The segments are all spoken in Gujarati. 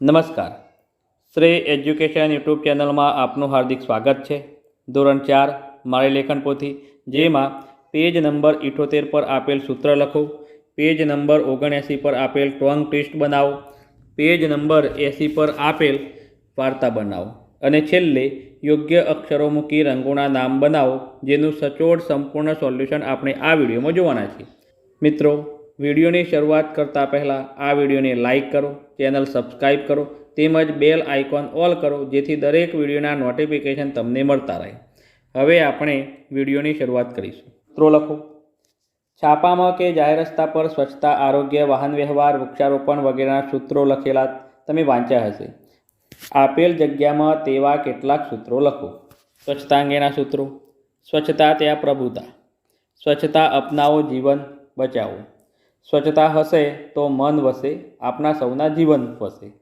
નમસ્કાર. શ્રેય એજ્યુકેશન યુટ્યુબ ચેનલમાં આપનું હાર્દિક સ્વાગત છે. ધોરણ ચાર, મારી લેખન પોથી, જેમાં પેજ નંબર ઇઠોતેર પર આપેલ સૂત્ર લખો, પેજ નંબર ઓગણએંસી પર આપેલ ટોંગ ટેસ્ટ બનાવો, પેજ નંબર એંસી પર આપેલ વાર્તા બનાવો, અને છેલ્લે યોગ્ય અક્ષરો મૂકી રંગોના નામ બનાવો, જેનું સચોટ સંપૂર્ણ સોલ્યુશન આપણે આ વિડીયોમાં જોવાના છીએ. મિત્રો વિડીયોની શરૂઆત કરતાં પહેલાં આ વિડીયોને લાઇક કરો, ચેનલ સબસ્ક્રાઈબ કરો, તેમજ બેલ આઇકોન ઓલ કરો, જેથી દરેક વિડીયોના નોટિફિકેશન તમને મળતા રહે. હવે આપણે વિડીયોની શરૂઆત કરીશું. મિત્રો લખો, છાપામાં કે જાહેર રસ્તા પર સ્વચ્છતા, આરોગ્ય, વાહન વ્યવહાર, વૃક્ષારોપણ વગેરેના સૂત્રો લખેલા તમે વાંચ્યા હશે. આપેલ જગ્યામાં તેવા કેટલાક સૂત્રો લખો. સ્વચ્છતા અંગેના સૂત્રો. સ્વચ્છતા, ત્યાં પ્રભુતા. સ્વચ્છતા, અપનાવો, જીવન બચાવો. સ્વચ્છતા હશે તો મન વસે આપણા સૌના જીવન વસે.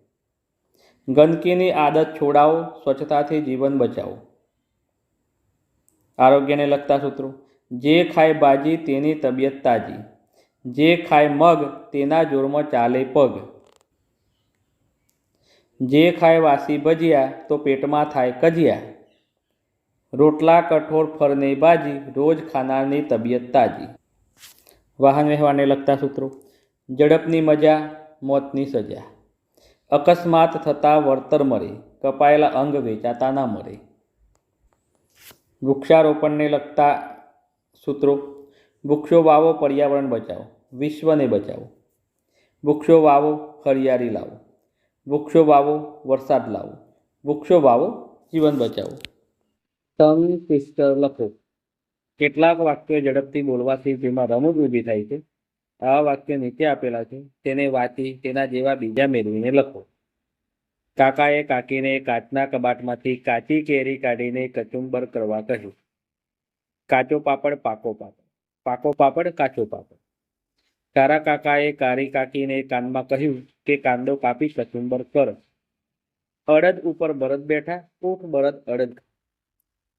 ગંદકીની આદત છોડાવો, સ્વચ્છતાથી જીવન બચાવો. આરોગ્યને લગતા સૂત્રો. જે ખાય ભાજી તેની તબિયત તાજી. જે ખાય મગ તેના જોરમાં ચાલે પગ. જે ખાય વાસી ભજીયા તો પેટમાં થાય કજિયા. રોટલા, કઠોળ, ફરને ભાજી રોજ ખાનારની તબિયત તાજી. વાહન વ્યવહારને લગતા સૂત્રો. ઝડપની મજા, મોતની સજા. અકસ્માત થતાં વળતર મળે, કપાયેલા અંગ વેચાતા ના મળે. વૃક્ષારોપણને લગતા સૂત્રો. વૃક્ષો વાવો, પર્યાવરણ બચાવો, વિશ્વને બચાવો. વૃક્ષો વાવો, હરિયાળી લાવો. વૃક્ષો વાવો, વરસાદ લાવો. વૃક્ષો વાવો, જીવન બચાવો. ટંગ ટ્વિસ્ટર લખો. કેટલાક વાક્યો ઝડપથી બોલવાથી જેમાં રમૂજ ઊભી થાય છે. આવા વાક્યો નીચે આપેલા છે. તેને વાંચી, તેના જેવા બીજા મેળવીને લખો. કાકાએ કાકીને કાચના કબાટમાંથી કાચી કેરી કાઢીને કચુંબર કરવા કહ્યું. કાચો પાપડ, પાકો પાપડ. પાકો પાપડ, કાચો પાપડ. તારા કાકાએ કારી કાકીને કાનમાં કહ્યું કે કાંદો કાપી કચુંબર કર. અડદ ઉપર બળદ બેઠા ઊંટ બળદ અડદ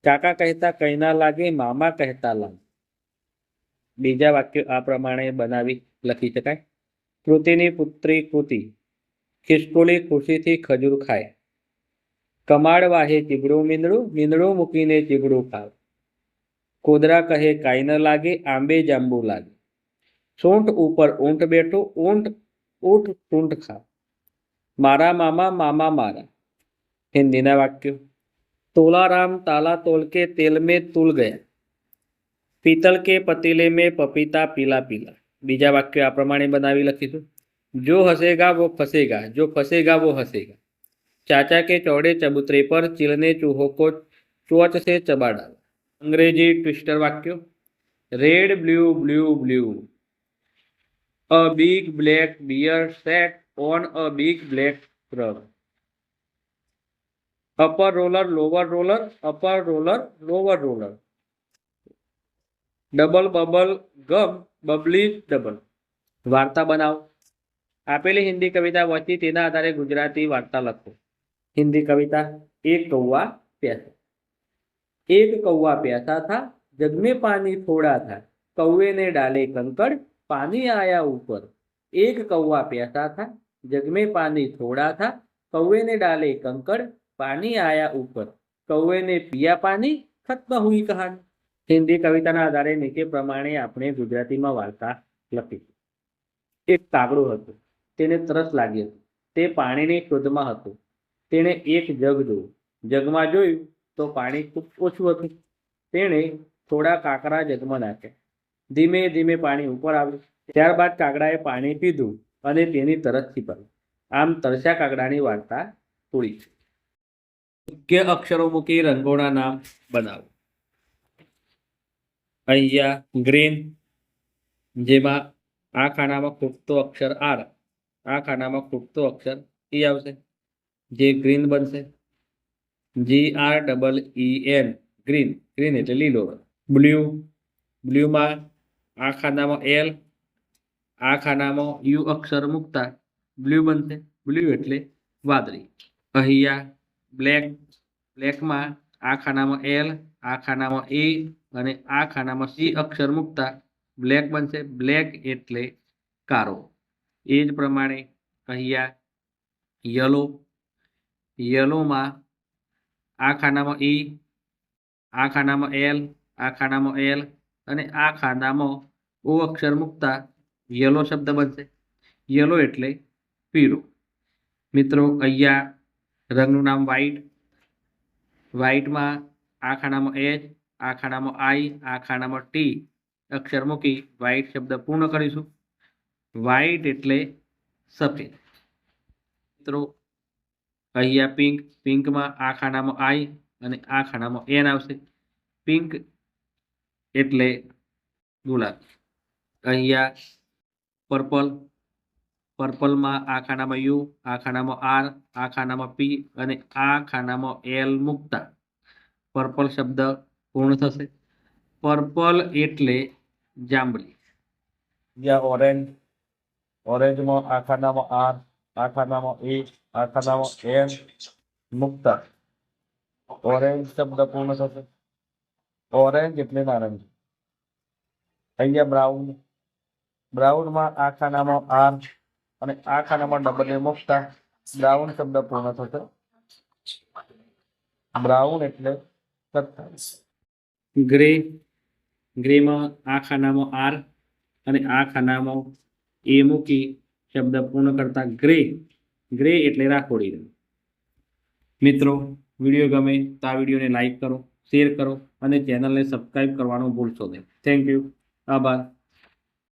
કાકા કહેતા કઈ ના લાગે, મામા કહેતા લાગે. બીજા વાક્યો આ પ્રમાણે બનાવી લખી શકાય. કૃતિની પુત્રી કૃતિ, ખિસકોલી ખુશીથી ખજૂર ખાય. કમાડ વાહે ચીબડું મીંદડું મીંદડું મૂકીને ચીબડું ખાવ. કોદરા કહે, કાંઈ ન લાગે, આંબે જાંબુ લાગે. સૂંઠ ઉપર ઊંટ બેઠો, ઊંટ ઊંટ સૂંઠ ખાવ. મારા મામા મામા મારા. હિન્દીના વાક્યો. તોલારામ ताला तोल તેલ મેં તુલ ગયા પીતળ કે પતીલે મેં પપીતા પીલા પીલા બીજા વાક્ય આ પ્રમાણે બનાવી લખીશું જો હસેગા વો ફસેગા જો ફસેગા વો હસેગા ચાચા કે ચોડે ચબુતરે પર ચીલને ચૂહો કો ચોચ સે ચબાડા અંગ્રેજી ટ્વિસ્ટર વાક્યો red blue blue blue a big black bear sat on a big black truck upper roller lower roller upper roller lower roller double bubble gum bubbly double વાર્તા બનાવો. આપેલી હિન્દી કવિતા વચ્ચે તેના આધારે ગુજરાતી વાર્તા લખો. હિન્દી કવિતા એક કૌવા પ્યાસા. એક કૌવા પ્યાસા થા, જગમે પાણી થોડા થા. કૌવે ને ડાલે કંકડ, પાણી આયા ઉપર. એક કૌવા પ્યાસા થા, જગમે પાણી થોડા થા. કૌવે ને ડાલે કંકડ પાણી આયા ઉપર. કૌવે ને પિયા પાણી? ખત્મ હુઈ કહાની. હિન્દી કવિતાના આધારે નીચે પ્રમાણે આપણે ગુજરાતીમાં વાર્તા લખી એક કાગડો હતો. તેને તરસ લાગી હતી. તે પાણીની શોધમાં હતો. તેણે એક જગ જોયું. જગમાં જોયું તો પાણી ખૂબ ઓછું હતું. તેણે થોડા કાંકરા જગમાં નાખ્યા. ધીમે ધીમે પાણી ઉપર આવ્યું. ત્યારબાદ કાગડાએ પાણી પીધું અને તેની તરસ છીપાવી આમ તરસ્યા કાગડાની વાર્તા પૂરી છે યોગ્ય અક્ષરો મૂકી રંગોના નામ બનાવો. અહીંયા ગ્રીન, જેમાં આ ખાનામાં ખૂટતો અક્ષર આર, આ ખાનામાં ખૂટતો અક્ષર ઈ આવશે. જે ગ્રીન બનશે. G R double E N green green એટલે લીલો બ્લુ, બ્લુમાં આ ખાનામાં એલ, આ ખાનામાં યુ અક્ષર મૂકતા બ્લુ બનશે. બ્લુ એટલે વાદળી. અહીંયા બ્લેક બ્લેકમાં આ ખાનામાં એલ આ ખાનામાં એ અને આ ખાનામાં સી અક્ષર મૂકતા બ્લેક બનશે. બ્લેક એટલે કારો. એ જ પ્રમાણે અહીંયા યલો યલોમાં આ ખાનામાં ઈ આ ખાનામાં એલ આ ખાનામાં એલ અને આ ખાનામાં ઓ અક્ષર મૂકતા યલો શબ્દ બનશે. યલો એટલે પીળો. મિત્રો, અહીંયા રંગનું નામ વ્હાઈટ વ્હાઈટમાં આ ખાનામાં એચ આ ખાનામાં આઈ આ ખાનામાં ટી અક્ષર મૂકી વ્હાઈટ શબ્દ પૂર્ણ કરીશું. વ્હાઈટ એટલે સફેદ. મિત્રો, અહીંયા પિંક પિંકમાં આ ખાનામાં આઈ અને આ ખાનામાં એન આવશે. પિંક એટલે ગુલાબ. અહીંયા પર્પલ પર્પલમાં આ ખાનામાં યુ, આ ખાનામાં આર, આ ખાનામાં પી અને આ ખાનામાં એલ મૂકતા. પર્પલ શબ્દ પૂર્ણ થશે. પર્પલ એટલે જાંબલી. જ્યાં ઓરેન્જ, ઓરેન્જમાં આ ખાનામાં આર, આ ખાનામાં એ, આ ખાનામાં એમ મુક્તા. ઓરેન્જ શબ્દ પૂર્ણ થશે. ઓરેન્જ એટલે નારંગી. અહીંયા બ્રાઉન, બ્રાઉનમાં આ ખાનામાં આર અને આ ખાનામાં ડબલને મૂકતા બ્રાઉન શબ્દ પૂર્ણ થશે. બ્રાઉન એટલે સત્તાવીસ. ગ્રે ગ્રેમાં આ ખાનામાં આર અને આ ખાનામાં એ મૂકી શબ્દ પૂર્ણ કરતા ગ્રે ગ્રે એટલે રાખોડી રંગ. મિત્રો, વીડિયો ગમે તો આ વિડીયોને લાઈક કરો શેર કરો અને ચેનલને સબસ્ક્રાઈબ કરવાનું ભૂલશો નહીં. થેન્ક યુ આભાર.